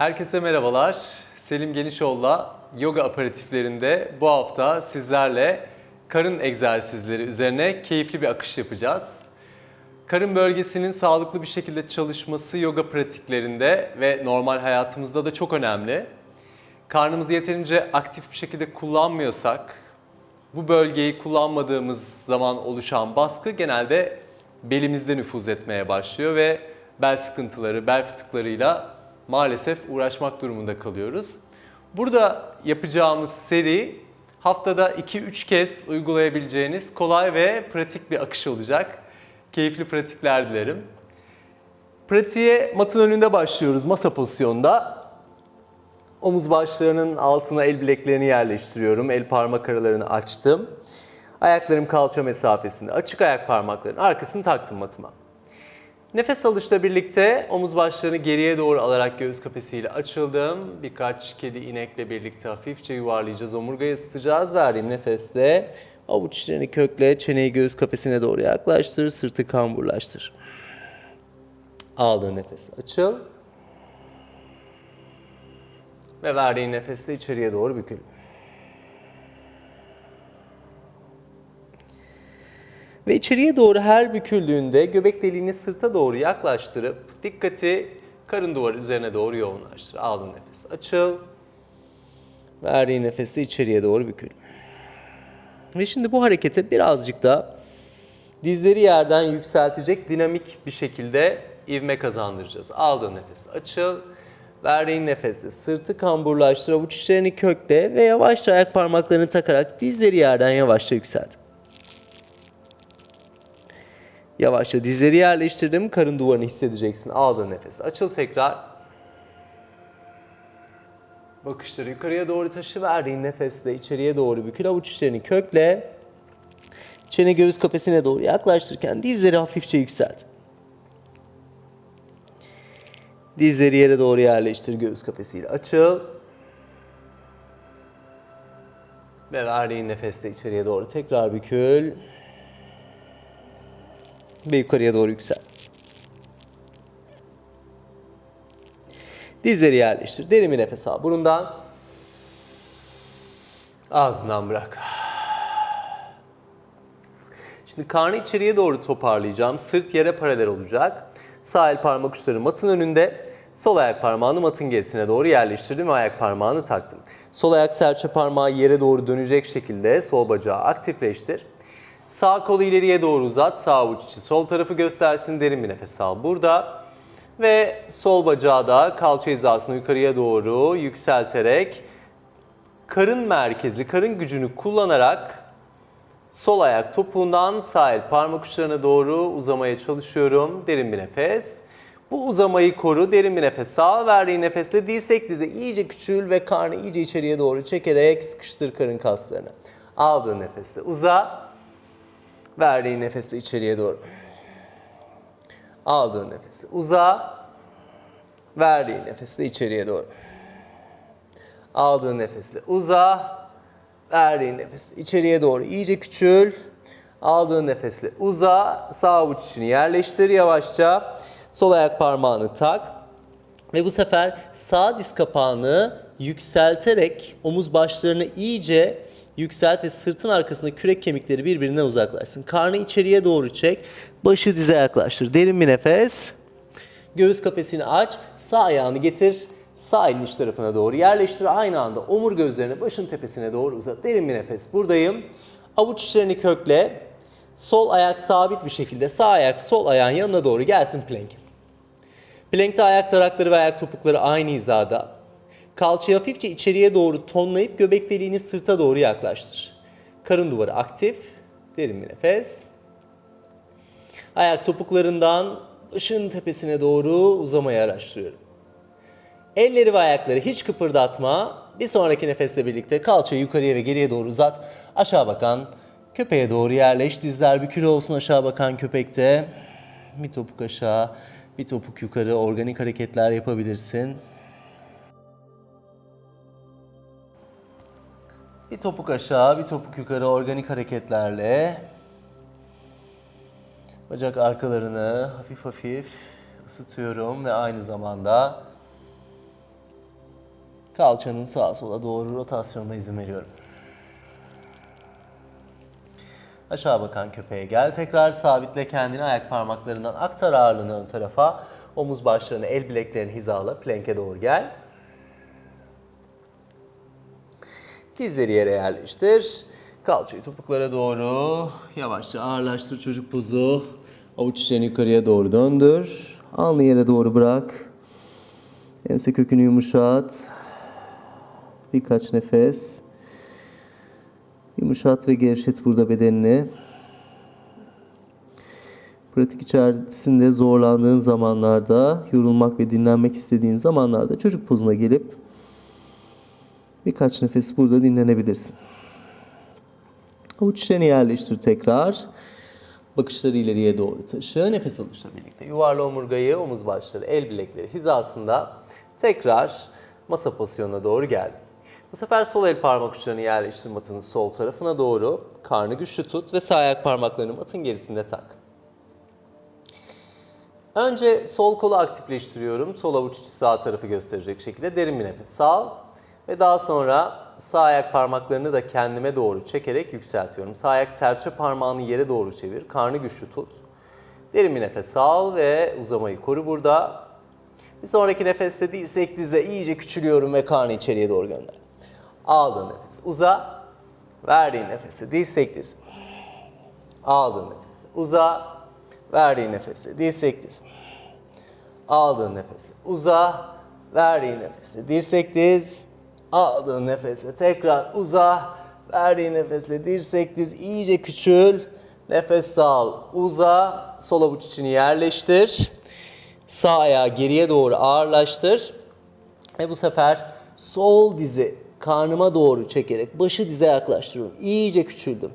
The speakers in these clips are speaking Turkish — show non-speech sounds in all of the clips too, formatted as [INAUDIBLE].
Herkese merhabalar. Selim Genişoğlu'la yoga aperatiflerinde bu hafta sizlerle karın egzersizleri üzerine keyifli bir akış yapacağız. Karın bölgesinin sağlıklı bir şekilde çalışması yoga pratiklerinde ve normal hayatımızda da çok önemli. Karnımızı yeterince aktif bir şekilde kullanmıyorsak, bu bölgeyi kullanmadığımız zaman oluşan baskı genelde belimizde nüfuz etmeye başlıyor ve bel sıkıntıları, bel fıtıklarıyla maalesef uğraşmak durumunda kalıyoruz. Burada yapacağımız seri haftada 2-3 kez uygulayabileceğiniz kolay ve pratik bir akış olacak. Keyifli pratikler dilerim. Pratiğe matın önünde başlıyoruz masa pozisyonda. Omuz başlarının altına el bileklerini yerleştiriyorum. El parmak aralarını açtım. Ayaklarım kalça mesafesinde. Açık ayak parmaklarının arkasını taktım matıma. Nefes alışla birlikte omuz başlarını geriye doğru alarak göğüs kafesiyle açıldım. Birkaç kedi inekle birlikte hafifçe yuvarlayacağız. Omurgayı ısıtacağız. Verdiğim nefeste avuç içlerini kökle, çeneyi göğüs kafesine doğru yaklaştır, sırtı kamburlaştır. Aldığın nefes açıl. Ve verdiğin nefeste içeriye doğru bükül. Ve içeriye doğru her büküldüğünde göbek deliğini sırta doğru yaklaştırıp dikkati karın duvarı üzerine doğru yoğunlaştır. Aldığın nefes açıl. Verdiğin nefeste içeriye doğru bükül. Ve şimdi bu harekete birazcık da dizleri yerden yükseltecek dinamik bir şekilde ivme kazandıracağız. Aldığın nefes açıl. Verdiğin nefeste sırtı kamburlaştır, avuç içlerini kökle ve yavaşça ayak parmaklarını takarak dizleri yerden yavaşça yükselt. Yavaşça dizleri yerleştirdim. Karın duvarını hissedeceksin. Aldığın nefes. Açıl tekrar. Bakışları yukarıya doğru taşı. Verdiğin nefesle içeriye doğru bükül. Avuç içlerini kökle. Çene göğüs kafesine doğru yaklaştırırken dizleri hafifçe yükselt. Dizleri yere doğru yerleştir. Göğüs kafesiyle açıl. Ve verdiğin nefesle içeriye doğru tekrar bükül ve yukarıya doğru yüksel. Dizleri yerleştir. Derin bir nefes al. Burundan ağzından bırak. Şimdi karnı içeriye doğru toparlayacağım. Sırt yere paralel olacak. Sağ el parmak uçları matın önünde. Sol ayak parmağını matın gerisine doğru yerleştirdim ve ayak parmağını taktım. Sol ayak serçe parmağı yere doğru dönecek şekilde sol bacağı aktifleştir. Sağ kolu ileriye doğru uzat. Sağ avuç içi sol tarafı göstersin. Derin bir nefes al burada. Ve sol bacağı da kalça hizasını yukarıya doğru yükselterek karın merkezli, karın gücünü kullanarak sol ayak topuğundan sağ el parmak uçlarına doğru uzamaya çalışıyorum. Derin bir nefes. Bu uzamayı koru. Derin bir nefes al. Verdiğin nefesle dirsek dize iyice küçül ve karnı iyice içeriye doğru çekerek sıkıştır karın kaslarını. Aldığın nefesle uza. Verdiğin nefesle içeriye doğru. Aldığın nefesi uza. Verdiğin nefesle içeriye doğru. Aldığın nefesle uza. Verdiğin nefesle içeriye doğru iyice küçül. Aldığın nefesle uza. Sağ avuç içini yerleştir yavaşça. Sol ayak parmağını tak. Ve bu sefer sağ diz kapağını yükselterek omuz başlarını iyice yükselt ve sırtın arkasında kürek kemikleri birbirinden uzaklaşsın. Karnı içeriye doğru çek, başı dize yaklaştır. Derin bir nefes. Göğüs kafesini aç, sağ ayağını getir, sağ elin iç tarafına doğru yerleştir. Aynı anda omurga üzerine başın tepesine doğru uzat. Derin bir nefes. Buradayım. Avuç içlerini kökle. Sol ayak sabit bir şekilde sağ ayak sol ayağın yanına doğru gelsin plank. Plankte ayak tarakları ve ayak topukları aynı hizada. Kalçayı hafifçe içeriye doğru tonlayıp göbek deliğini sırta doğru yaklaştır. Karın duvarı aktif. Derin bir nefes. Ayak topuklarından ışın tepesine doğru uzamayı araştırıyorum. Elleri ve ayakları hiç kıpırdatma. Bir sonraki nefesle birlikte kalçayı yukarıya ve geriye doğru uzat. Aşağı bakan köpeğe doğru yerleş. Dizler bükülü olsun aşağı bakan köpekte. Bir topuk aşağı, bir topuk yukarı organik hareketler yapabilirsin. Bir topuk aşağı, bir topuk yukarı organik hareketlerle bacak arkalarını hafif hafif ısıtıyorum ve aynı zamanda Kalçanın sağa sola doğru rotasyonuna izin veriyorum. Aşağı bakan köpeğe gel. Tekrar sabitle kendini ayak parmaklarından aktar ağırlığını ön tarafa. Omuz başlarını, el bileklerini hizala. Plank'e doğru gel. Dizleri yere yerleştir. Kalçayı topuklara doğru yavaşça ağırlaştır çocuk pozu. Avuç içlerini yukarıya doğru döndür. Alnı yere doğru bırak. Ense kökünü yumuşat. Birkaç nefes. Yumuşat ve gevşet burada bedenini. Pratik içerisinde zorlandığın zamanlarda, yorulmak ve dinlenmek istediğin zamanlarda çocuk pozuna gelip birkaç nefes burada dinlenebilirsin. Avuç içlerini yerleştir tekrar. Bakışları ileriye doğru taşı. Nefes alışla birlikte. Yuvarla omurgayı, omuz başları, el bilekleri hizasında. Tekrar masa pozisyonuna doğru geldim. Bu sefer sol el parmak uçlarını yerleştir matının sol tarafına doğru. Karnı güçlü tut ve sağ ayak parmaklarını matın gerisinde tak. Önce sol kolu aktifleştiriyorum. Sol avuç içi sağ tarafı gösterecek şekilde derin bir nefes al. Ve daha sonra sağ ayak parmaklarını da kendime doğru çekerek yükseltiyorum. Sağ ayak serçe parmağını yere doğru çevir. Karnı güçlü tut. Derin bir nefes al ve uzamayı koru burada. Bir sonraki nefeste dirsek dize iyice küçülüyorum ve karnı içeriye doğru gönder. Aldığın nefes uza. Verdiğin nefeste dirsek diz. Aldığın nefeste uza. Verdiğin nefeste dirsek diz. Aldığın nefeste uza. Verdiğin nefeste dirsek diz. Aldığın nefeste tekrar uza. Verdiğin nefesle dirsek diz iyice küçül. Nefes al, uza. Sol avuç içini yerleştir. Sağ ayağı geriye doğru ağırlaştır. Ve bu sefer sol dizi karnıma doğru çekerek başı dize yaklaştırıyorum. İyice küçüldüm.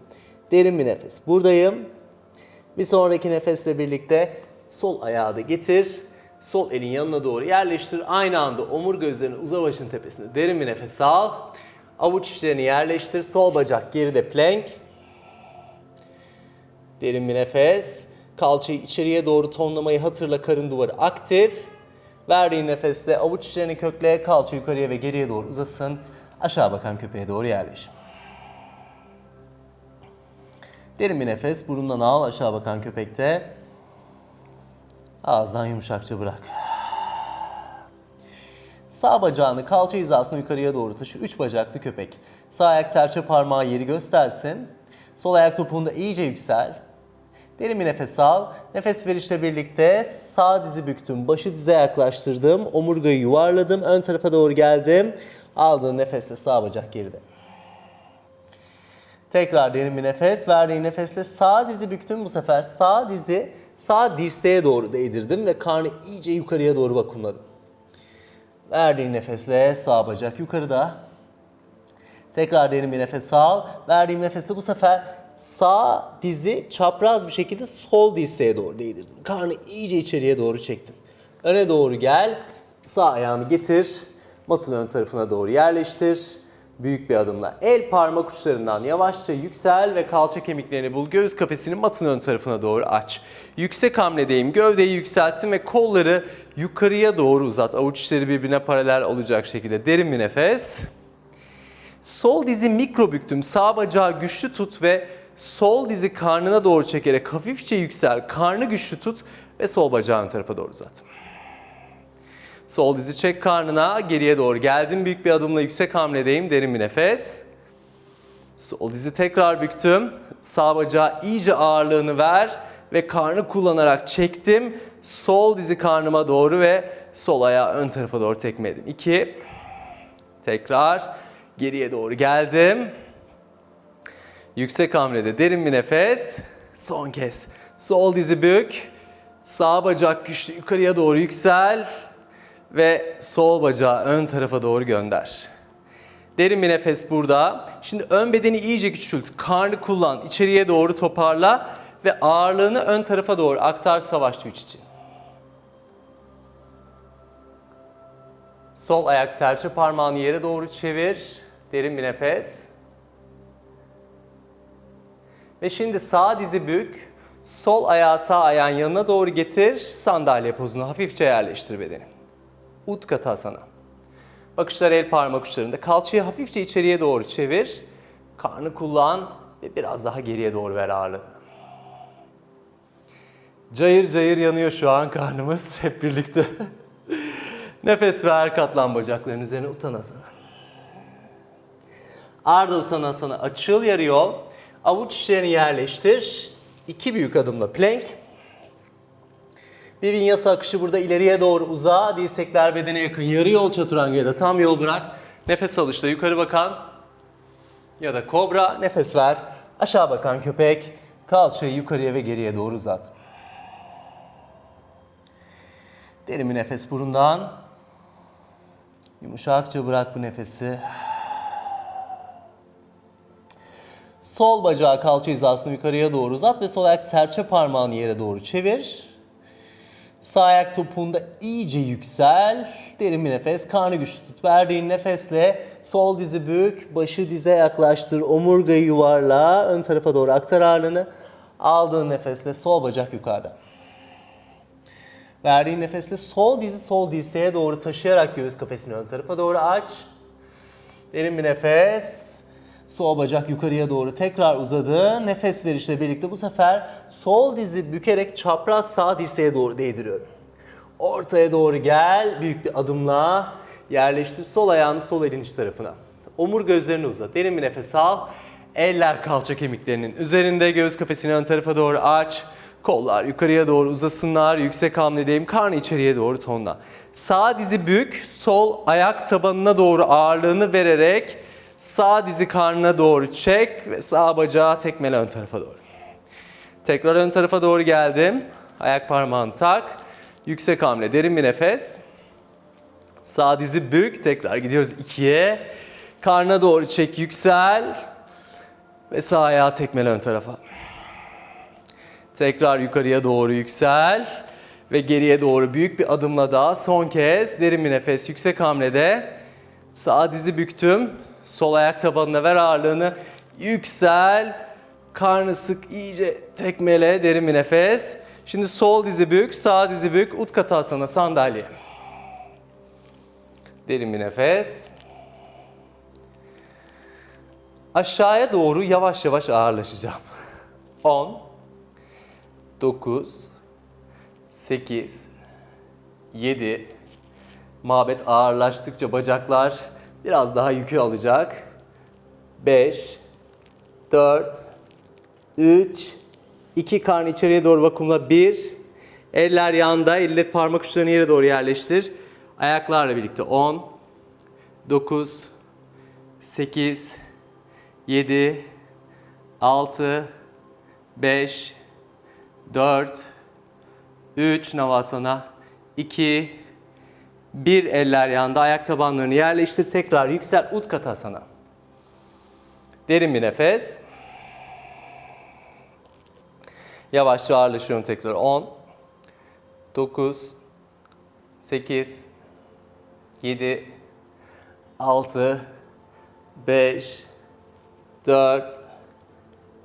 Derin bir nefes. Buradayım. Bir sonraki nefesle birlikte sol ayağı da getir. Sol elin yanına doğru yerleştir. Aynı anda omurga üzerine uza başın tepesinde derin bir nefes al. Avuç içlerini yerleştir. Sol bacak geride plank. Derin bir nefes. Kalçayı içeriye doğru tonlamayı hatırla karın duvarı aktif. Verdiğin nefeste avuç içlerini kökle, kalça yukarıya ve geriye doğru uzasın. Aşağı bakan köpeğe doğru yerleş. Derin bir nefes burundan al aşağı bakan köpekte. Ağızdan yumuşakça bırak. Sağ bacağını kalça hizasına yukarıya doğru taşı. Üç bacaklı köpek. Sağ ayak serçe parmağı yeri göstersin. Sol ayak topuğunda iyice yüksel. Derin bir nefes al. Nefes verişle birlikte sağ dizi büktüm. Başı dize yaklaştırdım. Omurgayı yuvarladım. Ön tarafa doğru geldim. Aldığın nefesle sağ bacak geride. Tekrar derin bir nefes. Verdiğin nefesle sağ dizi büktüm. Bu sefer sağ dizi sağ dirseğe doğru değdirdim ve karnı iyice yukarıya doğru vakumladım. Verdiğin nefesle sağ bacak yukarıda. Tekrar derin bir nefes al. Verdiğim nefeste bu sefer sağ dizi çapraz bir şekilde sol dirseğe doğru değdirdim. Karnı iyice içeriye doğru çektim. Öne doğru gel. Sağ ayağını getir. Matın ön tarafına doğru yerleştir. Büyük bir adımla el parmak uçlarından yavaşça yüksel ve kalça kemiklerini bul. Göğüs kafesini matın ön tarafına doğru aç. Yüksek hamledeyim. Gövdeyi yükselttim ve kolları yukarıya doğru uzat. Avuç içleri birbirine paralel olacak şekilde derin bir nefes. Sol dizi mikro büktüm. Sağ bacağı güçlü tut ve sol dizi karnına doğru çekerek hafifçe yüksel. Karnı güçlü tut ve sol bacağın tarafa doğru uzat. Sol dizi çek karnına, geriye doğru geldim. Büyük bir adımla yüksek hamledeyim. Derin bir nefes. Sol dizi tekrar büktüm. Sağ bacağı iyice ağırlığını ver ve karnı kullanarak çektim. Sol dizi karnıma doğru ve sol ayağı ön tarafa doğru tekmeledim. İki. Tekrar geriye doğru geldim. Yüksek hamlede derin bir nefes. Son kez. Sol dizi bük. Sağ bacak güçlü yukarıya doğru yüksel. Ve sol bacağı ön tarafa doğru gönder. Derin bir nefes burada. Şimdi ön bedeni iyice küçült. Karnı kullan. içeriye doğru toparla. Ve ağırlığını ön tarafa doğru aktar savaşçı üç için. Sol ayak serçe parmağını yere doğru çevir. Derin bir nefes. Ve şimdi sağ dizi bük. Sol ayağı sağ ayağın yanına doğru getir. Sandalye pozunu hafifçe yerleştir bedeni. Utkatasana. Bakışlar el parmak uçlarında. Kalçayı hafifçe içeriye doğru çevir. Karnı kullan ve biraz daha geriye doğru ver ağırlığı. Cayır cayır yanıyor şu an karnımız [LAUGHS] hep birlikte. Nefes ver, katlan bacakların üzerine utanasana. Arda utanasana açıl yarı yol. Avuç içlerini yerleştir. İki büyük adımla plank. Bir vinyasa akışı burada ileriye doğru uza. Dirsekler bedene yakın. Yarı yol çaturanga da tam yol bırak. Nefes alışta yukarı bakan ya da kobra. Nefes ver. Aşağı bakan köpek. Kalçayı yukarıya ve geriye doğru uzat. Derin bir nefes burundan. Yumuşakça bırak bu nefesi. Sol bacağı kalça hizasını yukarıya doğru uzat ve sol ayak serçe parmağını yere doğru çevir. Sağ ayak topuğunda iyice yüksel. Derin bir nefes. Karnı güçlü tut. Verdiğin nefesle sol dizi bük. Başı dize yaklaştır. Omurgayı yuvarla. Ön tarafa doğru aktar ağırlığını. Aldığın nefesle sol bacak yukarıda. Verdiğin nefesle sol dizi sol dirseğe doğru taşıyarak göğüs kafesini ön tarafa doğru aç. Derin bir nefes. Sol bacak yukarıya doğru tekrar uzadı. Nefes verişle birlikte bu sefer sol dizi bükerek çapraz sağ dirseğe doğru değdiriyorum. Ortaya doğru gel. Büyük bir adımla yerleştir. Sol ayağını sol elin iç tarafına. Omurga üzerine uzat. Derin bir nefes al. Eller kalça kemiklerinin üzerinde. Göğüs kafesini ön tarafa doğru aç. Kollar yukarıya doğru uzasınlar. Yüksek hamledeyim. Karnı içeriye doğru tonla. Sağ dizi bük. Sol ayak tabanına doğru ağırlığını vererek Sağ dizi karnına doğru çek ve sağ bacağı tekmele ön tarafa doğru. Tekrar ön tarafa doğru geldim. Ayak parmağını tak. Yüksek hamle, derin bir nefes. Sağ dizi bük. Tekrar gidiyoruz ikiye. Karna doğru çek, yüksel. Ve sağ ayağı tekmele ön tarafa. Tekrar yukarıya doğru yüksel. Ve geriye doğru büyük bir adımla daha son kez derin bir nefes yüksek hamlede. Sağ dizi büktüm. Sol ayak tabanına ver ağırlığını. Yüksel. Karnı sık iyice tekmele derin bir nefes. Şimdi sol dizi bük, sağ dizi bük. Utkatasana sandalye. Derin bir nefes. Aşağıya doğru yavaş yavaş ağırlaşacağım. 10 9 8 7 Mabet ağırlaştıkça bacaklar Biraz daha yükü alacak. 5, 4, 3, 2 karnı içeriye doğru vakumla 1. Eller yanda, elle parmak uçlarını yere doğru yerleştir. Ayaklarla birlikte 10, 9, 8, 7, 6, 5, 4, 3 Navasana, 2, bir eller yanda, ayak tabanlarını yerleştir. Tekrar yüksel, Utkatasana. Derin bir nefes. Yavaşça ağırlaşıyorum tekrar. 10, 9, 8, 7, 6, 5, 4,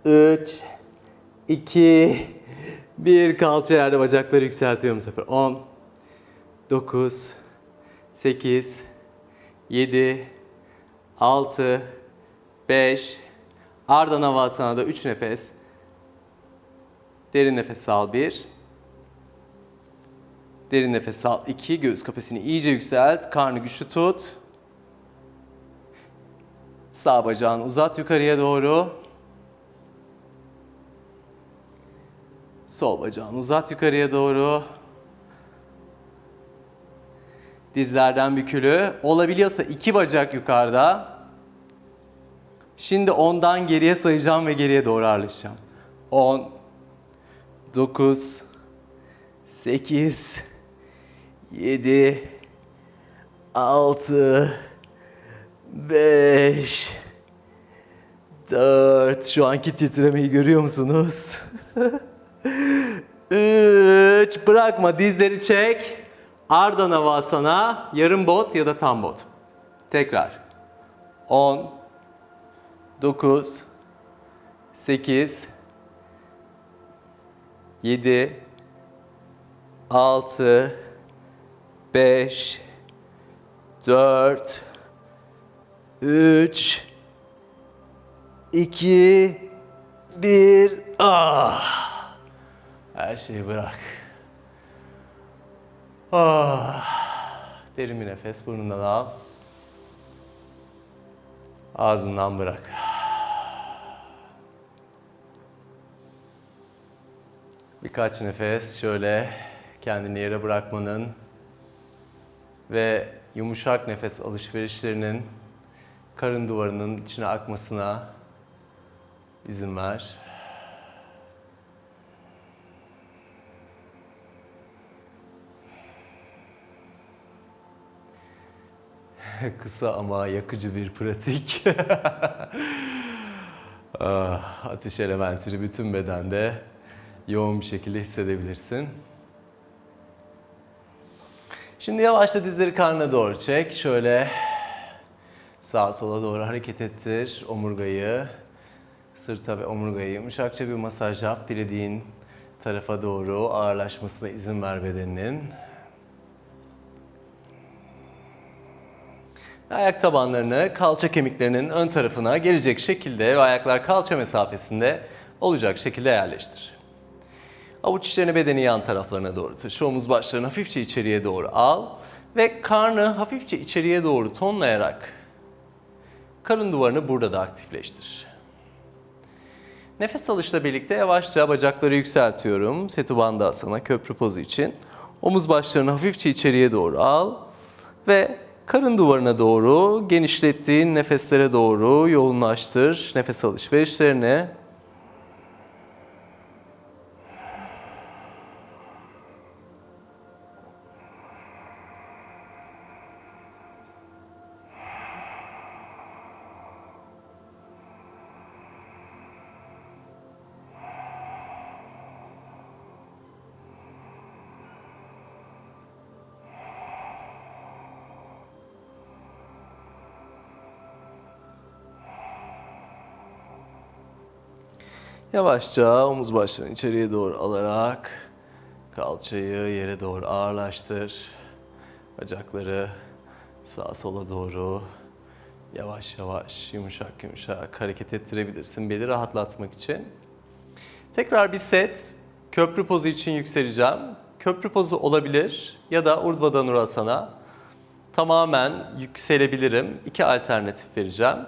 3, 2, 1. Kalça yerde bacakları yükseltiyorum sefer. 10, 9, 8, 7, 6, 5, Ardha Navasana'da 3 nefes. Derin nefes al 1. Derin nefes al 2. Göğüs kafesini iyice yükselt. Karnı güçlü tut. Sağ bacağını uzat yukarıya doğru. Sol bacağını uzat yukarıya doğru. Dizlerden bükülü. Olabiliyorsa iki bacak yukarıda. Şimdi ondan geriye sayacağım ve geriye doğru ağırlaşacağım. 10, 9, 8, 7, 6, 5, 4, şu anki titremeyi görüyor musunuz? [LAUGHS] 3, bırakma dizleri çek. Ardha Navasana, yarım bot ya da tam bot. Tekrar. 10, 9, 8, 7, 6, 5, 4 3 2 1 Ah! Her şeyi bırak. Ah! Derin bir nefes burnundan al. Ağzından bırak. Birkaç nefes şöyle kendini yere bırakmanın ve yumuşak nefes alışverişlerinin karın duvarının içine akmasına izin ver. [LAUGHS] Kısa ama yakıcı bir pratik. [LAUGHS] Ah, Ateş elementini bütün bedende yoğun bir şekilde hissedebilirsin. Şimdi yavaşça dizleri karnına doğru çek. Şöyle sağa sola doğru hareket ettir omurgayı. Sırta ve omurgayı yumuşakça bir masaj yap. Dilediğin tarafa doğru ağırlaşmasına izin ver bedeninin. Ayak tabanlarını kalça kemiklerinin ön tarafına gelecek şekilde ve ayaklar kalça mesafesinde olacak şekilde yerleştir. Avuç içlerini bedeni yan taraflarına doğru taşı. Omuz başlarını hafifçe içeriye doğru al ve karnı hafifçe içeriye doğru tonlayarak karın duvarını burada da aktifleştir. Nefes alışla birlikte yavaşça bacakları yükseltiyorum. Setubandasana köprü pozu için. Omuz başlarını hafifçe içeriye doğru al ve karın duvarına doğru genişlettiğin nefeslere doğru yoğunlaştır nefes alışverişlerini. Yavaşça omuz başlarını içeriye doğru alarak kalçayı yere doğru ağırlaştır. Bacakları sağa sola doğru yavaş yavaş yumuşak yumuşak hareket ettirebilirsin beli rahatlatmak için. Tekrar bir set köprü pozu için yükseleceğim. Köprü pozu olabilir ya da Urdhva Dhanurasana. Tamamen yükselebilirim. İki alternatif vereceğim.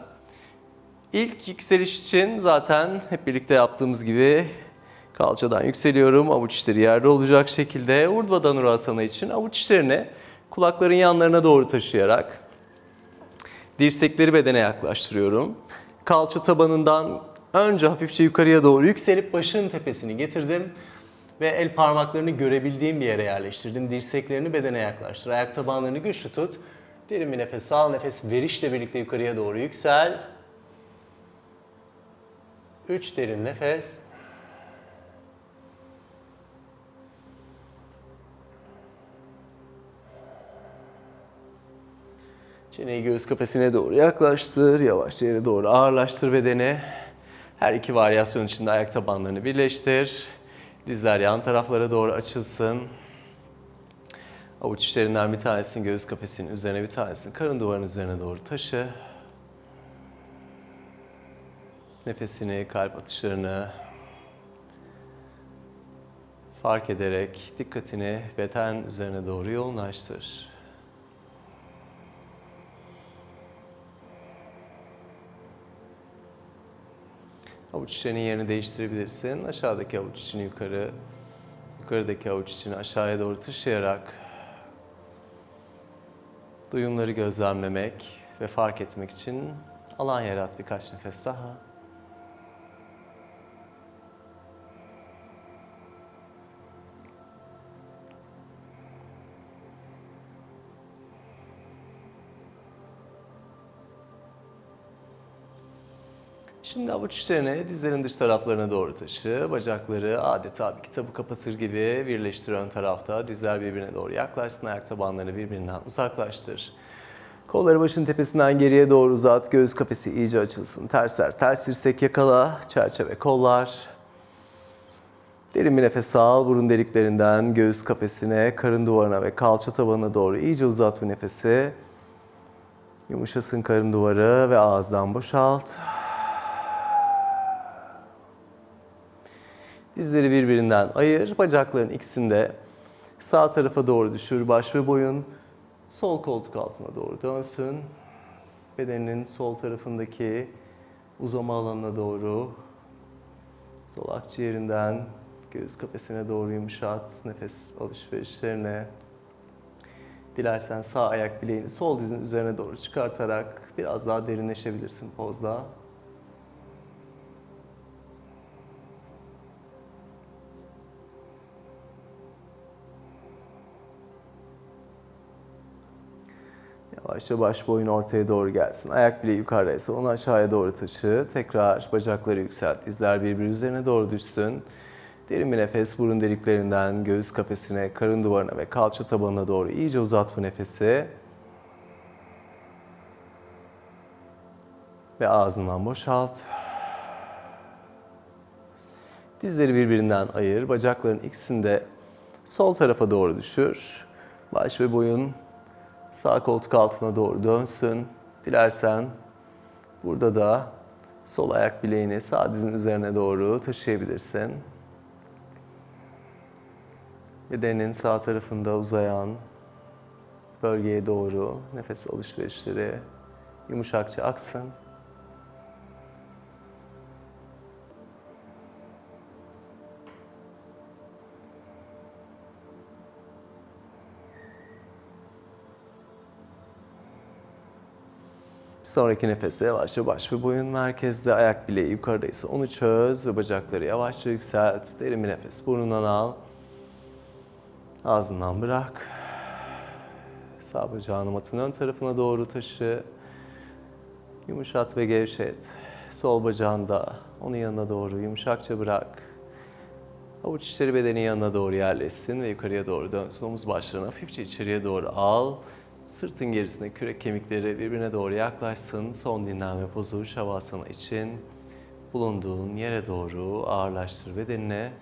İlk yükseliş için zaten hep birlikte yaptığımız gibi kalçadan yükseliyorum. Avuç içleri yerde olacak şekilde Urdhva Dhanurasana için avuç içlerini kulakların yanlarına doğru taşıyarak dirsekleri bedene yaklaştırıyorum. Kalça tabanından önce hafifçe yukarıya doğru yükselip başın tepesini getirdim ve el parmaklarını görebildiğim bir yere yerleştirdim. Dirseklerini bedene yaklaştır. Ayak tabanlarını güçlü tut. Derin bir nefes al. Nefes verişle birlikte yukarıya doğru yüksel. 3 derin nefes. Çeneyi göğüs kafesine doğru yaklaştır. Yavaşça yere doğru ağırlaştır bedeni. Her iki varyasyon içinde ayak tabanlarını birleştir. Dizler yan taraflara doğru açılsın. Avuç içlerinden bir tanesini göğüs kafesinin üzerine bir tanesini karın duvarının üzerine doğru taşı. Nefesini, kalp atışlarını fark ederek dikkatini beden üzerine doğru yoğunlaştır. Avuç içlerinin yerini değiştirebilirsin. Aşağıdaki avuç içini yukarı, yukarıdaki avuç içini aşağıya doğru taşıyarak duyumları gözlemlemek ve fark etmek için alan yarat birkaç nefes daha. Şimdi avuç içlerini dizlerin dış taraflarına doğru taşı. Bacakları adeta bir kitabı kapatır gibi birleştir ön tarafta. Dizler birbirine doğru yaklaşsın. Ayak tabanlarını birbirinden uzaklaştır. Kolları başın tepesinden geriye doğru uzat. Göğüs kafesi iyice açılsın. Tersler, ters dirsek yakala. Çerçeve kollar. Derin bir nefes al. Burun deliklerinden göğüs kafesine, karın duvarına ve kalça tabanına doğru iyice uzat bu nefesi. Yumuşasın karın duvarı ve ağızdan boşalt. Dizleri birbirinden ayır. Bacakların ikisini de sağ tarafa doğru düşür. Baş ve boyun sol koltuk altına doğru dönsün. Bedeninin sol tarafındaki uzama alanına doğru sol akciğerinden göğüs kafesine doğru yumuşat. Nefes alışverişlerine Dilersen sağ ayak bileğini sol dizin üzerine doğru çıkartarak biraz daha derinleşebilirsin pozda. Yavaşça baş boyun ortaya doğru gelsin. Ayak bileği yukarıdaysa onu aşağıya doğru taşı. Tekrar bacakları yükselt. Dizler birbiri üzerine doğru düşsün. Derin bir nefes burun deliklerinden göğüs kafesine, karın duvarına ve kalça tabanına doğru iyice uzat bu nefesi. Ve ağzından boşalt. Dizleri birbirinden ayır. Bacakların ikisini de sol tarafa doğru düşür. Baş ve boyun sağ koltuk altına doğru dönsün. Dilersen burada da sol ayak bileğini sağ dizin üzerine doğru taşıyabilirsin. Bedenin sağ tarafında uzayan bölgeye doğru nefes alışverişleri yumuşakça aksın. Sonraki nefeste yavaşça baş ve boyun merkezde, ayak bileği yukarıdaysa onu çöz ve bacakları yavaşça yükselt. Derin bir nefes burnundan al. Ağzından bırak. Sağ bacağını matın ön tarafına doğru taşı. Yumuşat ve gevşet. Sol bacağını da onun yanına doğru yumuşakça bırak. Avuç içleri bedenin yanına doğru yerleşsin ve yukarıya doğru dönsün. Omuz başlarını hafifçe içeriye doğru al. Sırtın gerisine kürek kemikleri birbirine doğru yaklaşsın. Son dinlenme pozu şavasana için bulunduğun yere doğru ağırlaştır bedenine.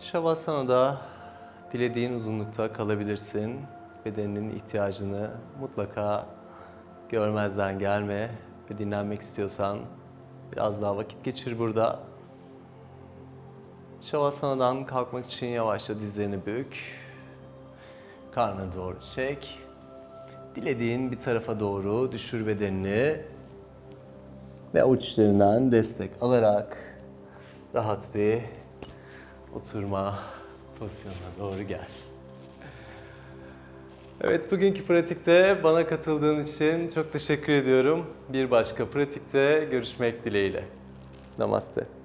Şavasana'da dilediğin uzunlukta kalabilirsin. Bedeninin ihtiyacını mutlaka görmezden gelme ve dinlenmek istiyorsan biraz daha vakit geçir burada. Şavasana'dan kalkmak için yavaşça dizlerini bük. Karnına doğru çek. Dilediğin bir tarafa doğru düşür bedenini ve avuç destek alarak rahat bir oturma pozisyonuna doğru gel. Evet, bugünkü pratikte bana katıldığın için çok teşekkür ediyorum. Bir başka pratikte görüşmek dileğiyle. Namaste.